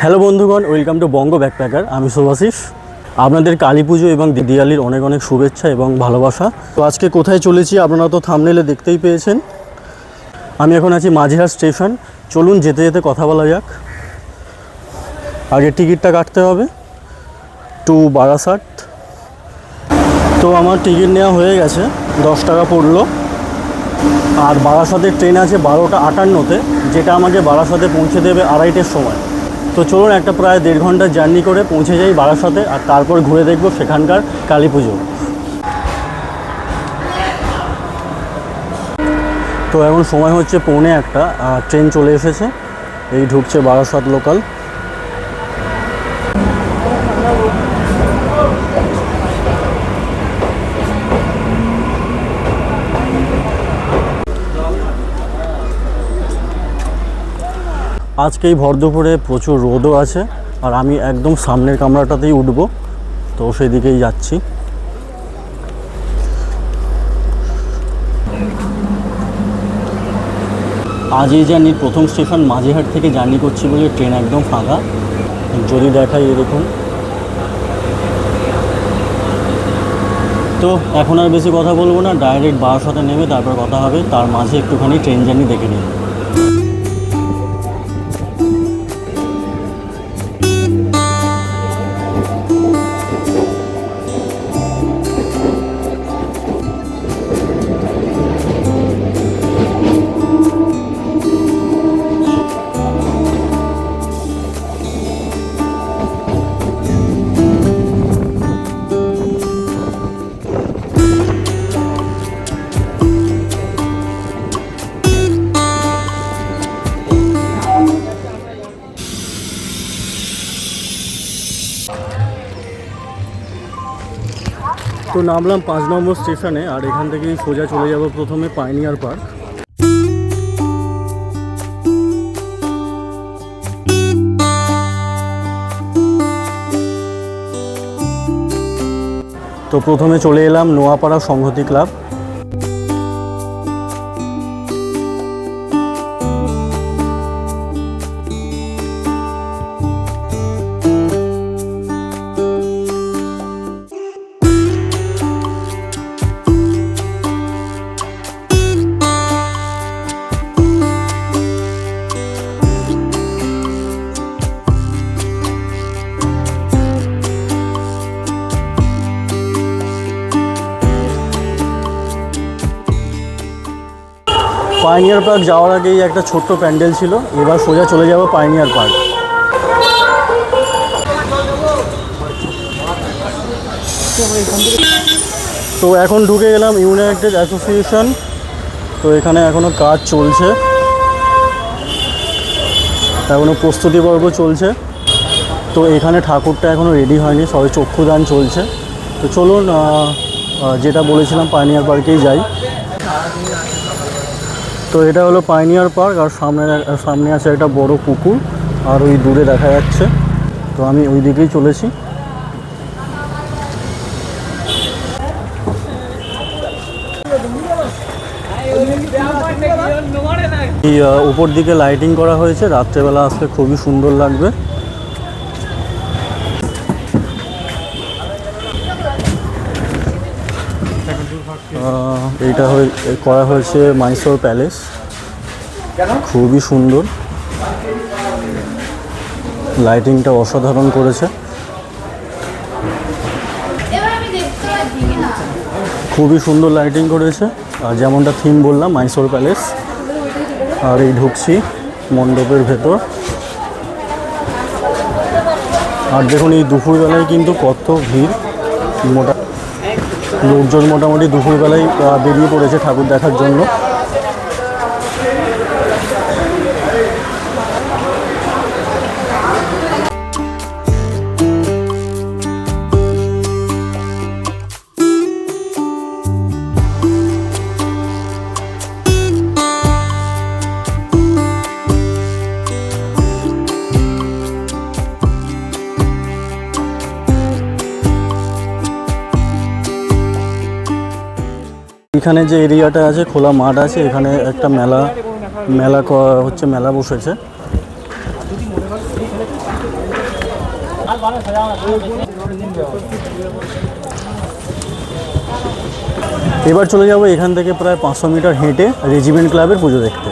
Hello বন্ধুগণ, welcome to Banga backpacker. আমি শুভাশিস। আপনাদের কালী পুজো এবং দিয়ালির অনেক অনেক শুভেচ্ছা এবং ভালোবাসা। তো আজকে কোথায় চলেছি আপনারা তো থামনেলে দেখতেই পেয়েছেন। আমি এখন আছি মাঝিহাট স্টেশন। চলুন যেতে যেতে কথা বলা যাক। আগে টিকিটটা কাটতে হবে। টু বারাসাত। তো আমার টিকিট নেওয়া হয়ে গেছে। দশ টাকা পড়ল। আর বারাসাতের ট্রেন আছে বারোটা আটান্নতে, যেটা আমাকে বারাসাতে পৌঁছে দেবে আড়াইটের সময়। তো চলুন একটা প্রায় দেড় ঘণ্টার জার্নি করে পৌঁছে যাই বারাসাতে, আর তারপর ঘুরে দেখব সেখানকার কালী পুজো। তো এখন সময় হচ্ছে পৌনে একটা ট্রেন চলে এসেছে। এই ঢুকছে বারাসাত লোকাল আজকে এই প্রচুর রোদও আছে, আর আমি একদম সামনের কামরাটাতেই উঠবো। তো সেই দিকেই যাচ্ছি। আজ এই জার্নির প্রথম স্টেশন মাঝেহাট থেকে জার্নি করছি বলে ট্রেন একদম ফাঁকা। যদি দেখাই এরকম। তো এখন আর বেশি কথা বলব না, ডাইরেক্ট বারাসাতে নেমে তারপর কথা হবে, তার মাঝে একটুখানি ট্রেন জার্নি দেখে নিন নামলাম পাঁচ নম্বর স্টেশনে, আর এখান থেকেই সোজা চলে যাব প্রথমে পাইনিয়ার পার্ক। তো প্রথমে চলে এলাম নোয়াপাড়া সংহতি ক্লাব। পাইনিয়ার পার্ক যাওয়ার আগেই একটা ছোট্ট প্যান্ডেল ছিল। এবার সোজা চলে যাব পাইনিয়ার পার্ক তো এখন ঢুকে গেলাম ইউনাইটেড অ্যাসোসিয়েশন তো এখানে এখনও কাজ চলছে। এখনও প্রস্তুতি পর্ব চলছে। তো এখানে ঠাকুরটা এখনও রেডি হয়নি সবাই চক্ষুদান চলছে। তো চলুন যেটা বলেছিলাম পাইনিয়ার পার্কেই যাই। তো এটা হলো পাইনিয়ার পার্ক আর সামনে সামনে আছে একটা বড় পুকুর, আর ওই দূরে দেখা যাচ্ছে। তো আমি ওই দিকেই চলেছি। উপর দিকে লাইটিং করা হয়েছে। রাত্রেবেলা আসলে খুবই সুন্দর লাগবে। এইটা হয়ে করা হয়েছে মাইসোর প্যালেস খুবই সুন্দর। লাইটিংটা অসাধারণ করেছে। খুবই সুন্দর লাইটিং করেছে। আর যেমনটা থিম বললাম মাইসোর প্যালেস আর এই ঢুকছি মণ্ডপের ভেতর। আর দেখুন এই দুপুরবেলায় কিন্তু কত ভিড়। মোটা লোকজন মোটামুটি দুপুরবেলায় বেরিয়ে পড়েছে ঠাকুর দেখার জন্য। এখানে যে এরিয়াটা আছে, খোলা মাঠ আছে, এখানে একটা মেলা মেলা হচ্ছে মেলা বসেছে। এবার চলে যাব এখান থেকে প্রায় পাঁচশো মিটার হেঁটে রেজিমেন্ট ক্লাবের পুজো দেখতে।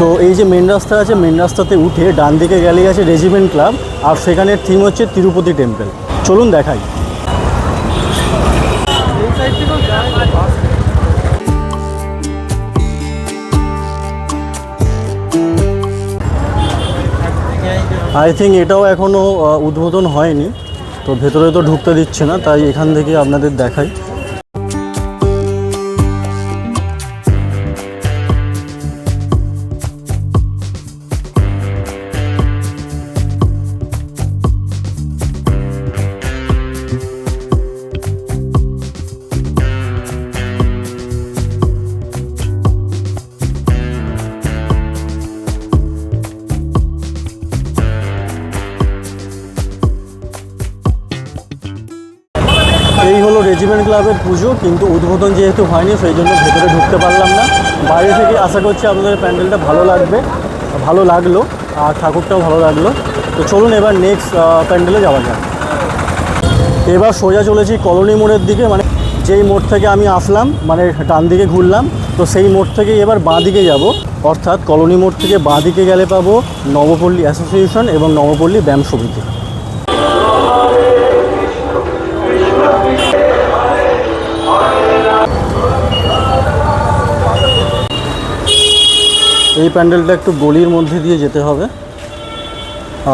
তো এই যে মেন রাস্তা আছে মেন রাস্তাতে উঠে ডান দিকে গেলেই আছে রেজিমেন্ট ক্লাব, আর সেখানের থিম হচ্ছে তিরুপতি টেম্পল চলুন দেখাই। আই থিঙ্ক এটাও এখনও উদ্বোধন হয়নি, তো ভেতরে তো ঢুকতে দিচ্ছে না, তাই এখান থেকে আপনাদের দেখাই। ক্লাবের পুজো, কিন্তু উদ্বোধন যেহেতু হয়নি, সেই জন্য ভেতরে ঢুকতে পারলাম না। বাইরে থেকে আশা করছি আপনাদের প্যান্ডেলটা ভালো লাগবে, ভালো লাগল, আর ঠাকুরটাও ভালো লাগল। তো চলুন এবার নেক্সট প্যান্ডেলে যাওয়া যাক। এবার সোজা চলেছি কলোনি মোড়ের দিকে মানে যেই মোড় থেকে আমি আসলাম মানে ডান দিকে ঘুরলাম, তো সেই মোড় থেকে এবার বাঁ দিকে যাব। অর্থাৎ কলোনি মোড় থেকে বাঁ দিকে গেলে পাবো নবপল্লী অ্যাসোসিয়েশন এবং নবপল্লী ব্যায়াম সমিতি। এই প্যান্ডেলটা একটু গলির মধ্যে দিয়ে যেতে হবে।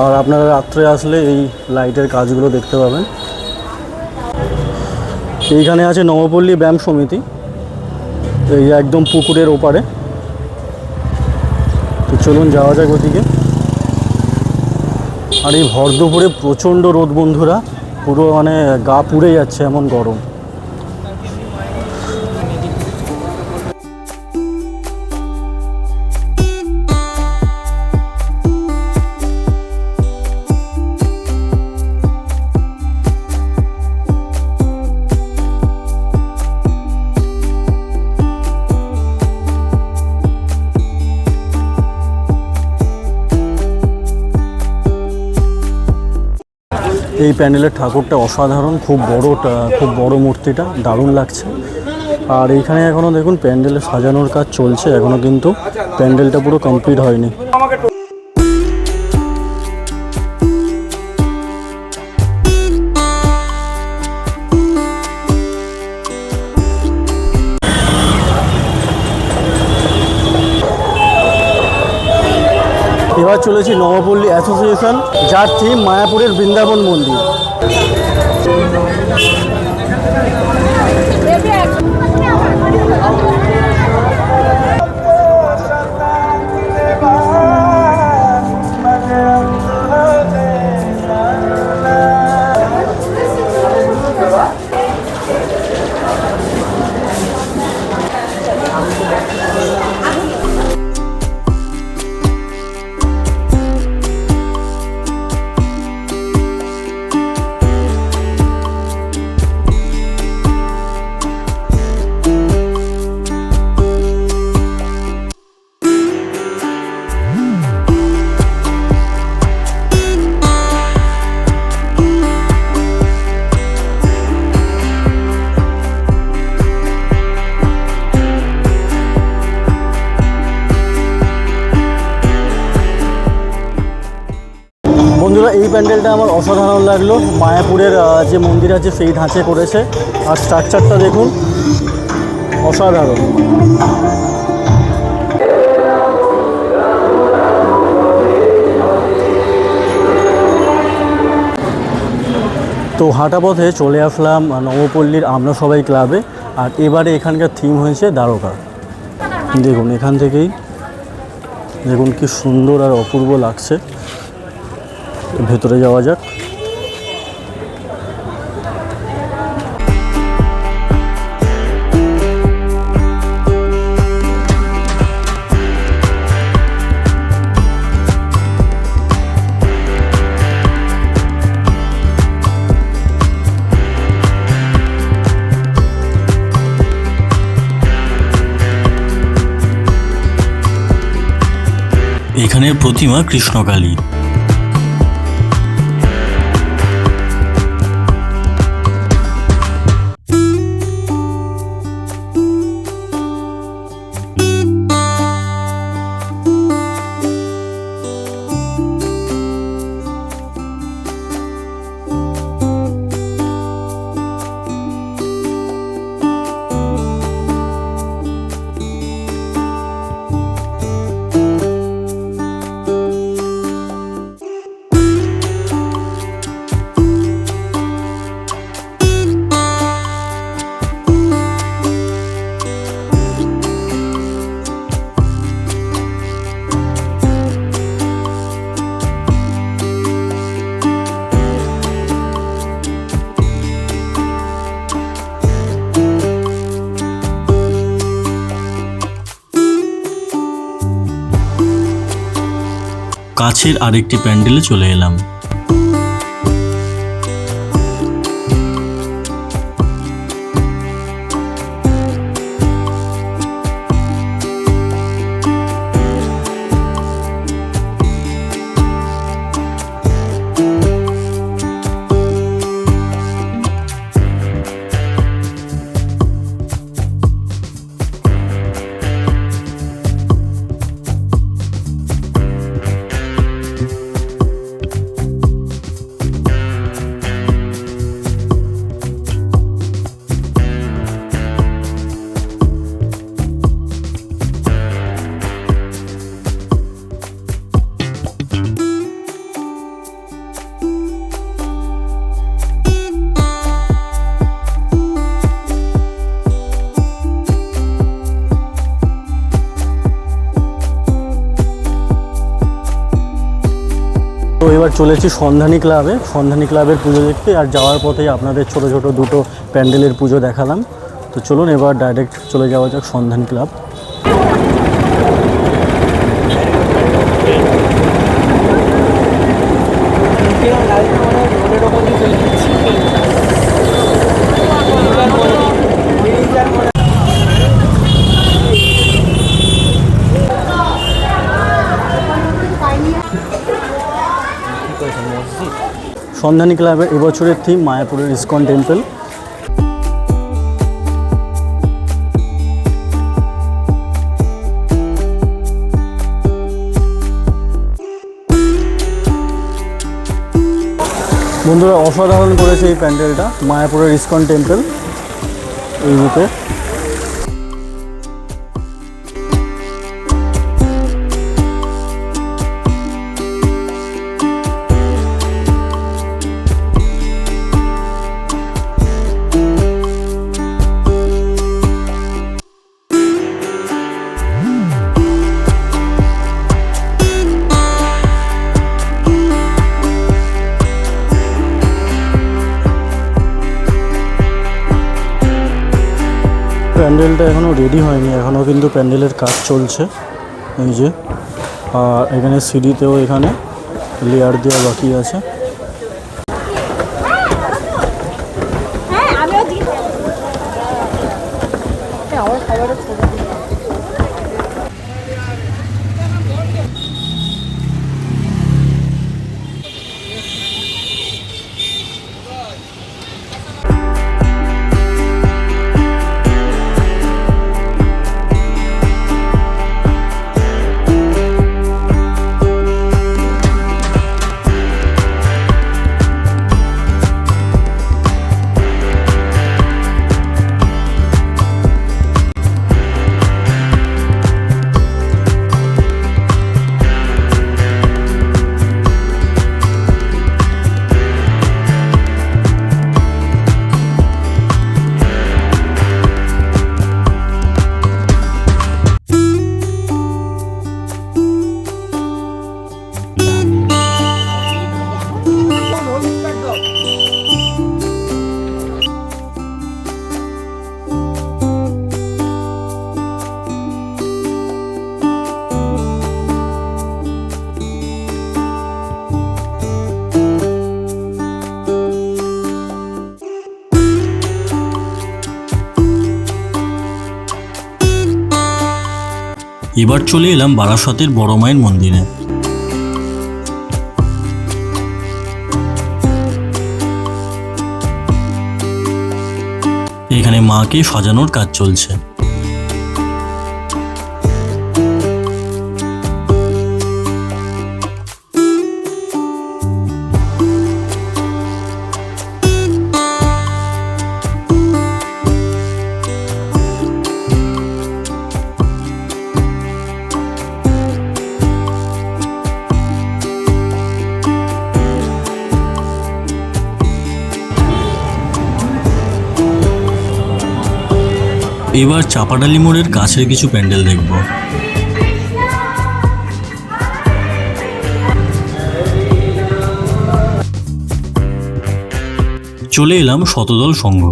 আর আপনারা রাত্রে আসলে এই লাইটের কাজগুলো দেখতে পাবেন। এইখানে আছে নবপল্লী ব্যায়াম সমিতি। এই একদম পুকুরের ওপারে। তো চলুন যাওয়া যাক ওদিকে। আর এই ভর দুপুরে প্রচণ্ড রোদ বন্ধুরা। পুরো মানে গা পুড়ে যাচ্ছে এমন গরম। এই প্যান্ডেলের ঠাকুরটা অসাধারণ, খুব বড়টা খুব বড় মূর্তিটা, দারুণ লাগছে। আর এখানে এখনও দেখুন, প্যান্ডেলে সাজানোর কাজ চলছে এখনও কিন্তু প্যান্ডেলটা পুরো কমপ্লিট হয়নি। এবার চলেছি নবপল্লী অ্যাসোসিয়েশন যার থিম মায়াপুরের বৃন্দাবন মন্দির। বন্ধুরা, এই প্যান্ডেলটা আমার অসাধারণ লাগল। মায়াপুরের যে মন্দির আছে, সেই ধাঁচে করেছে। আর স্ট্রাকচারটা দেখুন, অসাধারণ। তো হাঁটা পথে চলে আসলাম নবপল্লীর আমরা সবাই ক্লাবে। আর এবারে এখানকার থিম হয়েছে দ্বারকা। দেখুন, এখান থেকেই দেখুন কি সুন্দর আর অপূর্ব লাগছে। ভেতরে যাওয়া যাক। এখানের প্রতিমা কৃষ্ণকালী। কাছের আরেকটি প্যান্ডেলে চলে এলাম। চলেছি সন্ধানী ক্লাবে। সন্ধানী ক্লাবের পুজো দেখতে আর যাওয়ার পথেই আপনাদের ছোট ছোট দুটো প্যান্ডেলের পুজো দেখালাম। তো চলুন এবার ডাইরেক্ট চলে যাওয়া যাক সন্ধানী ক্লাব। সন্ধানী ক্লাবের এবছরের থিম মায়াপুরের ইস্কন টেম্পল বন্ধুরা, অসাধারণ করেছে এই প্যান্ডেলটা, মায়াপুরের ইস্কন টেম্পল এই রূপে। প্যান্ডেলটা এখনও রেডি হয়নি, এখনও কিন্তু প্যান্ডেলের কাজ চলছে। এই যে আর এখানে সিঁড়িতেও এখানে লেয়ার দেওয়া বাকি আছে। এবার চলে এলাম বারাসতের বড় মায়ের মন্দিরে। এখানে মাকে সাজানোর কাজ চলছে। এবার চাপাডালি মোড়ের কাছের কিছু প্যান্ডেল দেখব। চলে এলাম শতদল সংঘ।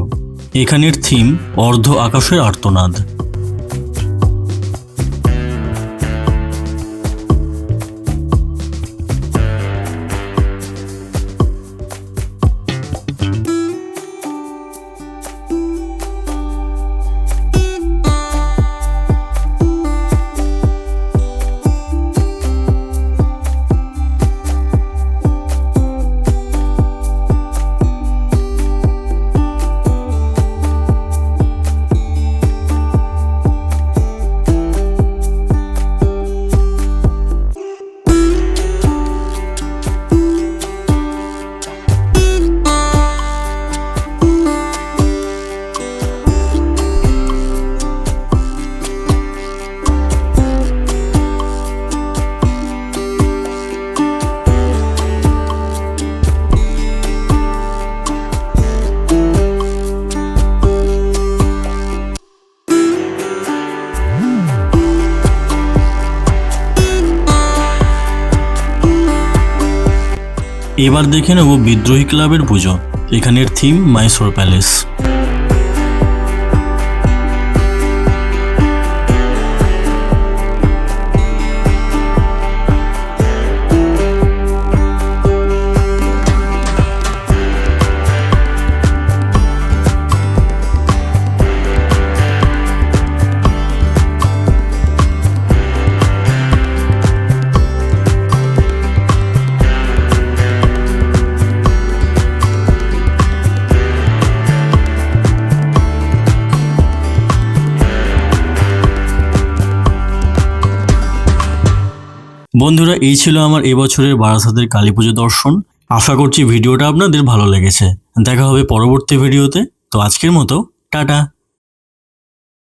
এখানের থিম, অর্ধ আকাশের আর্তনাদ। এবার দেখে নেব বিদ্রোহী ক্লাবের পুজো। এখানের থিম মাইসোর প্যালেস বন্ধুরা, এই ছিল আমার এবছরের বারাসাতের কালী পুজো দর্শন। আশা করছি ভিডিওটা আপনাদের ভালো লেগেছে। দেখা হবে পরবর্তী ভিডিওতে। তো আজকের মতো, টাটা।